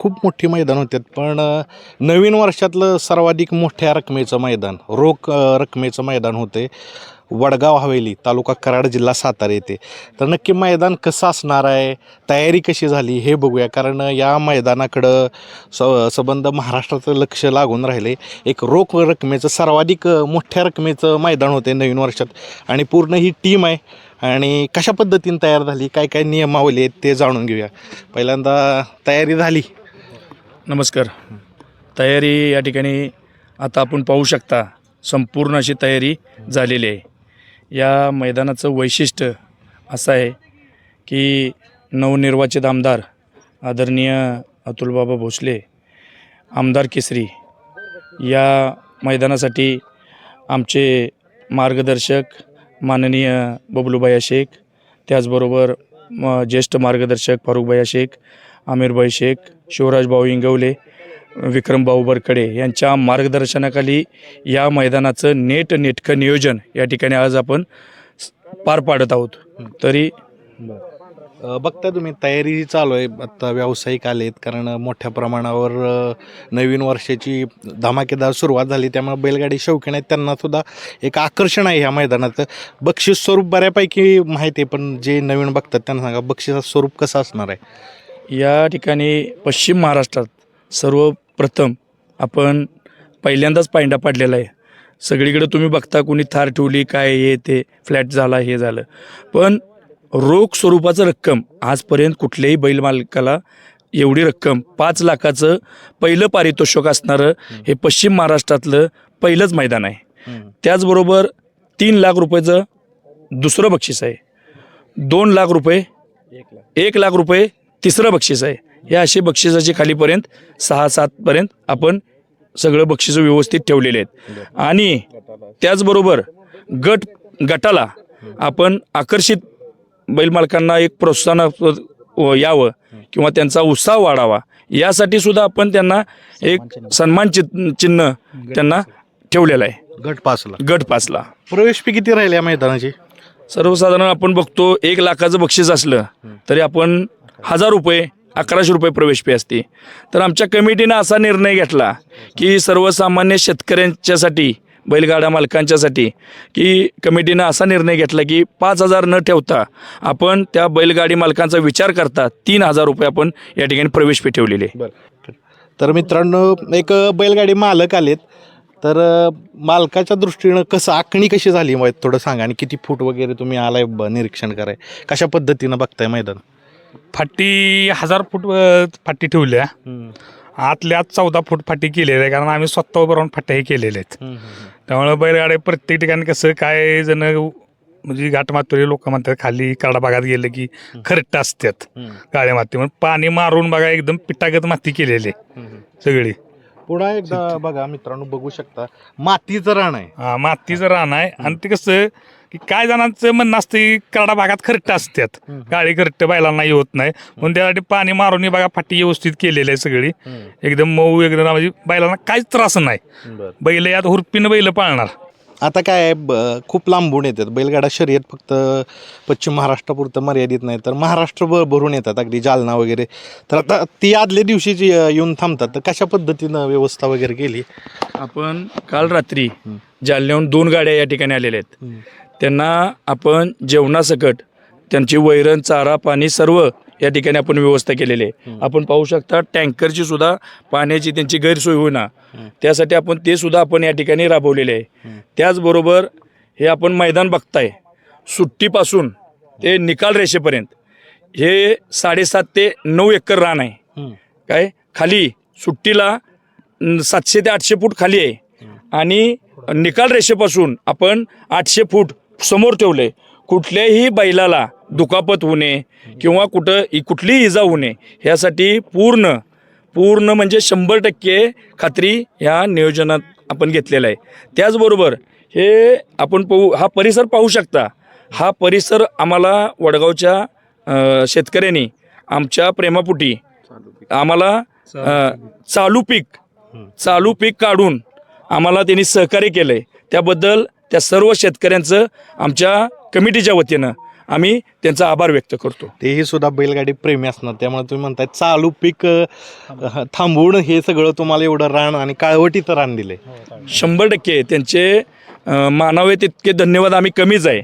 खूप मोठी मैदान होतात पण नवीन वर्षातलं सर्वाधिक मोठ्या रकमेचं मैदान रोख रकमेचं मैदान होते. वडगाव हवेली तालुका कराड जिल्हा सातारा येथे. तर नक्की मैदान कसं असणार आहे तयारी कशी झाली हे बघूया. कारण या मैदानाकडं स संबंध महाराष्ट्राचं लक्ष लागून राहिले. एक रोख रकमेचं सर्वाधिक मोठ्या रकमेचं मैदान होते नवीन वर्षात. आणि पूर्ण ही टीम आहे. आणि कशा पद्धतीने तयार झाली काय काय नियमावली आहेत ते जाणून घेऊया. पहिल्यांदा तयारी झाली. नमस्कार. तयारी या ठिकाणी आता आपण पाहू शकता संपूर्ण अशी तयारी झालेली आहे. या मैदानाचं वैशिष्ट्य असं आहे की नवनिर्वाचित आमदार आदरणीय अतुलबाबा भोसले आमदार केसरी या मैदानासाठी आमचे मार्गदर्शक माननीय बबलूबाया शेख त्याचबरोबर म ज्येष्ठ मार्गदर्शक फारुखबाया शेख आमिरबाई शेख शिवराजभाऊ इंगवले विक्रमभाऊ बरकडे यांच्या मार्गदर्शनाखाली या मैदानाचं नेट नेटकं नियोजन या ठिकाणी आज आपण पार पाडत आहोत. तरी बघता तुम्ही तयारी चालू आहे आता व्यावसायिक आलेत कारण मोठ्या प्रमाणावर नवीन वर्षाची धमाकेदार सुरुवात झाली त्यामुळे बैलगाडी शौकीन आहेत त्यांना सुद्धा एक आकर्षण आहे ह्या मैदानाचं. बक्षीस स्वरूप बऱ्यापैकी माहिती आहे पण जे नवीन बघतात त्यांना सांगा बक्षिसाचं स्वरूप कसं असणार आहे? या ठिकाणी पश्चिम महाराष्ट्रात सर्वप्रथम आपण पहिल्यांदाच पायंडा पाडलेला आहे. सगळीकडे तुम्ही बघता कोणी थार ठेवली काय हे ते फ्लॅट झाला हे झालं. पण रोख स्वरूपाचं रक्कम आजपर्यंत कुठल्याही बैल मालकाला एवढी रक्कम पाच लाखाचं पहिलं पारितोषिक असणारं हे पश्चिम महाराष्ट्रातलं पहिलंच मैदान आहे. त्याचबरोबर तीन लाख रुपयाचं दुसरं बक्षीस आहे. दोन लाख रुपये एक लाख रुपये तिसरं बक्षीस आहे. हे असे बक्षिसाचे खालीपर्यंत सहा सातपर्यंत आपण सगळं बक्षीस व्यवस्थित ठेवलेले आहेत. आणि त्याचबरोबर गट गटाला आपण आकर्षित बैलमालकांना एक प्रोत्साहन व- यावं किंवा त्यांचा उत्साह वाढावा. यासाठी सुद्धा आपण त्यांना एक सन्मान चिन्ह त्यांना ठेवलेलं आहे. गट पासला गट पाचला. प्रवेश फी किती राहिली या मैदानाची? सर्वसाधारण आपण बघतो एक लाखाचं बक्षीस असलं तरी आपण हजार रुपये अकराशे रुपये प्रवेश फी असते. तर आमच्या कमिटीनं असा निर्णय घेतला की सर्वसामान्य शेतकऱ्यांच्यासाठी बैलगाड्या मालकांच्यासाठी की कमिटीनं असा निर्णय घेतला की पाच हजार न ठेवता आपण त्या बैलगाडी मालकांचा विचार करता तीन हजार रुपये आपण या ठिकाणी प्रवेश फी ठेवलेली आहे. बरं. तर मित्रांनो एक बैलगाडी मालक आलेत. तर मालकाच्या दृष्टीनं कसं आखणी कशी झाली? मग थोडं सांगा आणि किती फूट वगैरे तुम्ही आलाय ब- निरीक्षण कराय. कशा पद्धतीनं बघताय मैदान? फाटी हजार फूट अ, फाटी ठेवल्या आतल्या आत चौदा फूट फाटी केलेली आहे कारण आम्ही स्वतः उभं राहून फाट्याही केलेल्या आहेत. त्यामुळे बैलगाड्या प्रत्येक ठिकाणी कसं काय जण म्हणजे घाटमातुरी लोक म्हणतात खाली काडा भागात गेलं की खरट्ट असतात काळ्या माती. म्हणून पाणी मारून बघा एकदम पिटागत माती केलेली आहे. सगळी. पुन्हा एकदा बघा मित्रांनो बघू शकता. मातीचं रान आहे. हा, मातीचं रान आहे. आणि ते कसं की काय जणांचं म्हणणं असतं की करडा भागात खरट असतात काळी खरट बैलांना होत नाही. म्हणून त्यासाठी पाणी मारून बघा फाटी व्यवस्थित केलेली आहे सगळी. एकदम मऊ एकदम म्हणजे बैलांना काहीच त्रास नाही. बैल यात हुरपीनं बैल पाळणार. आता काय खूप लांबून येतात. बैलगाडा शर्यत फक्त पश्चिम महाराष्ट्रापुरतं मर्यादित नाही तर महाराष्ट्र भरून येतात अगदी जालना वगैरे. तर आता ती आदल्या दिवशीची अ, येऊन थांबतात तर कशा पद्धतीनं व्यवस्था वगैरे केली? आपण काल रात्री जालन्याहून दोन गाड्या या ठिकाणी आलेल्या आहेत. त्यांना आपण जेवणासकट त्यांची वैरण चारा पाणी सर्व या ठिकाणी आपण व्यवस्था केलेली आहे. आपण पाहू शकता टँकरची सुद्धा पाण्याची त्यांची गैरसोय होईना. त्यासाठी आपण ते सुद्धा आपण या ठिकाणी राबवलेले आहे. त्याचबरोबर हे आपण मैदान बघताय सुट्टीपासून ते निकाल रेषेपर्यंत हे साडेसात ते नऊ एकर रान आहे. काय? खाली सुट्टीला सातशे ते आठशे फूट खाली आहे. आणि निकाल रेषेपासून आपण आठशे फूट समोर ठेवले कुठल्याही बैलाला दुखापत होणे किंवा कुठं इ- कुठलीही इजा होणे ह्यासाठी पूर्ण पूर्ण म्हणजे शंभर टक्के खात्री ह्या नियोजनात आपण घेतलेलं आहे. त्याचबरोबर हे आपण पाहू हा परिसर पाहू शकता. हा परिसर आम्हाला वडगावच्या अ, शेतकऱ्यांनी आमच्या प्रेमापोटी आम्हाला अ, चालू पीक चालू पीक काढून आम्हाला त्यांनी सहकार्य केलं आहे त्याबद्दल त्या सर्व शेतकऱ्यांचं आमच्या कमिटीच्या वतीनं आम्ही त्यांचा आभार व्यक्त करतो. तेही सुद्धा बैलगाडी प्रेमी असणार त्यामुळे तुम्ही म्हणताय चालू पीक थांबवून हे सगळं तुम्हाला एवढं रान आणि काळवटीचं रान दिलंय. शंभर टक्के त्यांचे मानावे तितके धन्यवाद आम्ही कमीच आहे.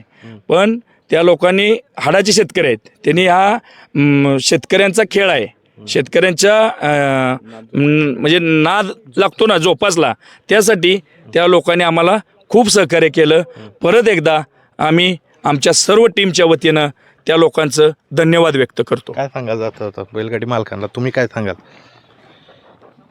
पण त्या लोकांनी हाडाचे शेतकरी आहेत त्यांनी हा शेतकऱ्यांचा खेळ आहे. शेतकऱ्यांच्या म्हणजे नाद लागतो ना जोपासला त्यासाठी त्या लोकांनी आम्हाला खूप सहकार्य केलं. परत एकदा आम्ही आमच्या सर्व टीमच्या वतीनं त्या लोकांचं धन्यवाद व्यक्त करतो. काय सांगाल जात होतं बैलगाडी मालकांना? तुम्ही काय सांगाल?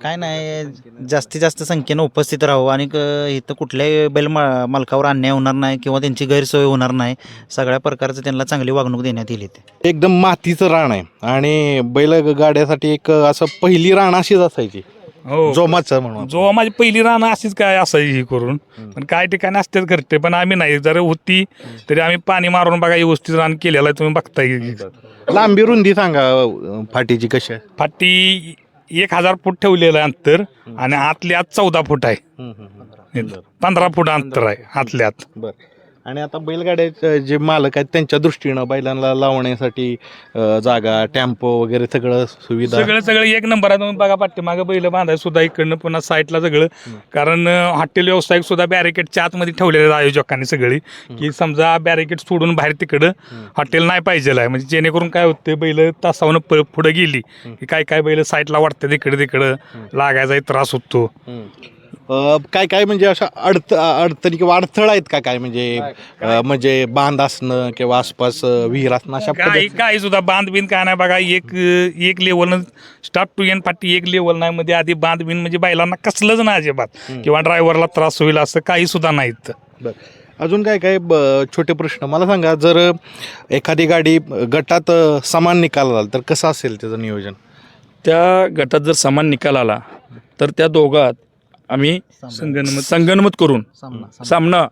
काय नाही जास्तीत जास्त संख्येनं उपस्थित राहू आणि क- इथं कुठल्याही बैल मा- मालकावर अन्याय होणार नाही किंवा त्यांची गैरसोय होणार नाही सगळ्या प्रकारचं त्यांना चांगली वागणूक देण्यात येईल इथे. एकदम मातीचं रान आहे आणि बैलगाड्यासाठी एक असं पहिली रान अशीच असायची. हो. जोमाचं म्हणून जो माझी पहिली रानं अशीच काय असायची ही करून. पण काय ठिकाणी असतात घरटे पण आम्ही नाही. जर होती तरी आम्ही पाणी मारून बघा व्यवस्थित रान केलेलं आहे तुम्ही बघताय. लांबी रुंदी सांगा अ, फाटीची कशी आहे? फाटी एक हजार फूट ठेवलेलं आहे अंतर आणि आतल्या आत चौदा फूट आहे. पंधरा फूट अंतर आहे आतल्या आत. बर. आणि आता बैलगाड्याचे जे मालक आहेत त्यांच्या दृष्टीनं बैलांना लावण्यासाठी अ, जागा टेम्पो वगैरे सगळं सुविधा. सगळं सगळं एक नंबर आहे तुम्ही बघा पाठीमागे बैल बांधाय सुद्धा इकडनं पुन्हा साईडला सगळं. कारण हॉटेल व्यावसायिक सुद्धा बॅरिकेडच्या आतमध्ये ठेवलेले आहेत आयोजकांनी सगळी. की समजा बॅरिकेड सोडून बाहेर तिकडं हॉटेल नाही पाहिजे आहे. म्हणजे जेणेकरून काय होते बैल तासावनं प पुढे गेली. की काय काय बैल साईडला वाटते तिकडे तिकडं लागायचा त्रास होतो. हम्म. अ, काय काय म्हणजे अशा अडत अडचणी किंवा अडथळा आहेत का काय? म्हणजे अ, म्हणजे बांध असणं किंवा आसपास अ, विहीर असणं अशा काय पद्धती काय सुद्धा बांध बिन काय नाही बघा एक एक लेवल स्टार्ट टू एन फाटी एक लेवल नाही मध्ये आधी बांध बिन म्हणजे बैलांना कसलंच नाही अजिबात. किंवा ड्रायव्हरला त्रास होईल असं काही सुद्धा नाहीत. बरं. अजून काय काय ब- छोटे प्रश्न? मला सांगा जर एखादी गाडी गटात अ, समान निकाल आला तर कसं असेल त्याचं नियोजन? त्या गटात जर समान निकाल आला तर त्या दोघात आम्ही संगणमत संगनमत करून. सामना सामना.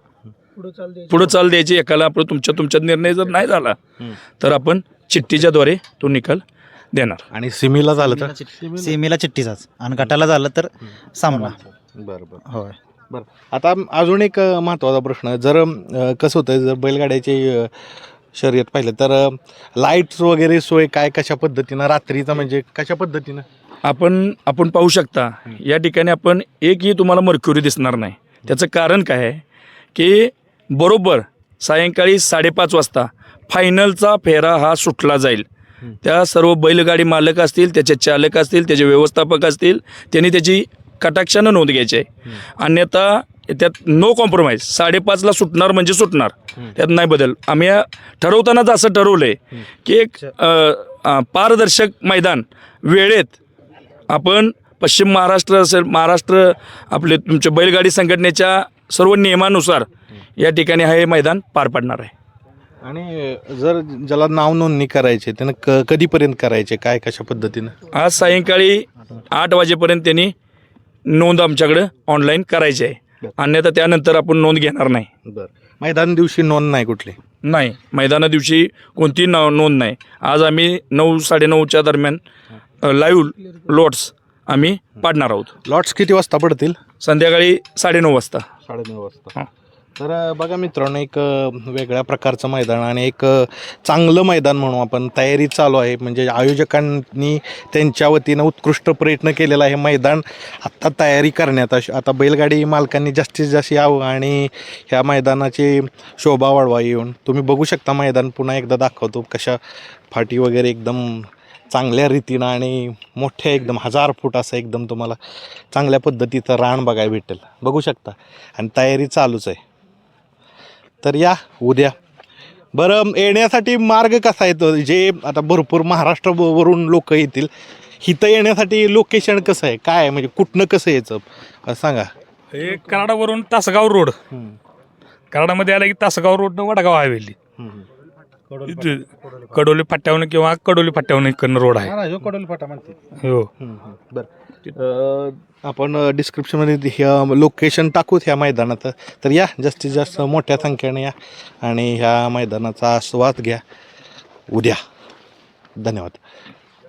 पुढं चाल द्यायची. एकाला आपण तुमच्या तुमच्यात निर्णय जर नाही झाला तर आपण चिठ्ठीच्याद्वारे तो निकाल देणार. आणि सिमीला झालं तर? सेमीला चिठ्ठीचाच आणि गटाला झालं तर सामना. बरं बरं. होय. बरं. आता अजून एक महत्त्वाचा प्रश्न. जर कसं होतं जर बैलगाड्याची शर्यत पाहिलं तर लाईट्स वगैरे सोय काय कशा पद्धतीनं? रात्रीचं म्हणजे कशा पद्धतीनं? आपण आपण पाहू शकता या ठिकाणी आपण एकही तुम्हाला मर्क्युरी दिसणार नाही. त्याचं कारण काय आहे? की बरोबर सायंकाळी साडेपाच वाजता फायनलचा फेरा हा सुटला जाईल. त्या सर्व बैलगाडी मालक असतील त्याचे चालक असतील त्याचे व्यवस्थापक असतील त्यांनी त्याची कटाक्षानं नोंद घ्यायची आहे. अन्यथा त्यात नो कॉम्प्रोमाइज साडेपाचला सुटणार म्हणजे सुटणार. त्यात नाही बदल. आम्ही ठरवतानाच असं ठरवलं आहे की एक पारदर्शक मैदान वेळेत आपण पश्चिम महाराष्ट्र असेल महाराष्ट्र आपले तुमच्या बैलगाडी संघटनेच्या सर्व नियमानुसार या ठिकाणी हे मैदान पार पडणार आहे. आणि जर ज्याला नाव नोंदणी करायची त्यानं क कधीपर्यंत करायचे काय कशा पद्धतीनं? आज सायंकाळी आठ वाजेपर्यंत त्यांनी नोंद आमच्याकडं ऑनलाईन करायची आहे. अन्यथा त्यानंतर आपण नोंद घेणार नाही. बरं. मैदान दिवशी नोंद नाही कुठली? नाही. मैदाना दिवशी कोणती नाव नोंद नाही. आज आम्ही नऊ साडेनऊच्या दरम्यान लाईव्ह लोट्स आम्ही पाडणार आहोत. लॉट्स किती वाजता पडतील? संध्याकाळी साडेनऊ वाजता. साडेनऊ वाजता. हां. तर बघा मित्रांनो एक वेगळ्या प्रकारचं मैदान आणि एक चांगलं मैदान म्हणू आपण तयारी चालू आहे. म्हणजे आयोजकांनी त्यांच्या वतीनं उत्कृष्ट प्रयत्न केलेला आहे मैदान आत्ता तयारी करण्यात. अश- आता बैलगाडी मालकांनी जास्तीत जास्त यावं आणि ह्या मैदानाची शोभा वाढवा येऊन. तुम्ही बघू शकता मैदान पुन्हा एकदा दाखवतो कशा फाटी वगैरे एकदम चांगल्या रीतीनं आणि मोठ्या एकदम हजार फूट असं एकदम तुम्हाला चांगल्या पद्धतीचं रान बघायला भेटेल. बघू शकता. आणि तयारी चालूच आहे. तर या उद्या. बरं येण्यासाठी मार्ग कसा येतो जे आता भरपूर महाराष्ट्रावरून लोक येतील इथं येण्यासाठी लोकेशन कसं आहे? काय म्हणजे कुठनं कसं यायचं? असं सांगा. हे कराडावरून तासगाव रोड. कराडामध्ये आला की तासगाव रोड वडगाव हवेली इथे कडोली फाट्यावरून किंवा कडोली फाट्यावरून इकडनं रोड आहे. हो बरं. आपण डिस्क्रिप्शनमध्ये ह्या लोकेशन टाकूत ह्या मैदानाचं तर या जास्तीत जास्त मोठ्या संख्येने या आणि ह्या मैदानाचा आस्वाद घ्या. उद्या. धन्यवाद.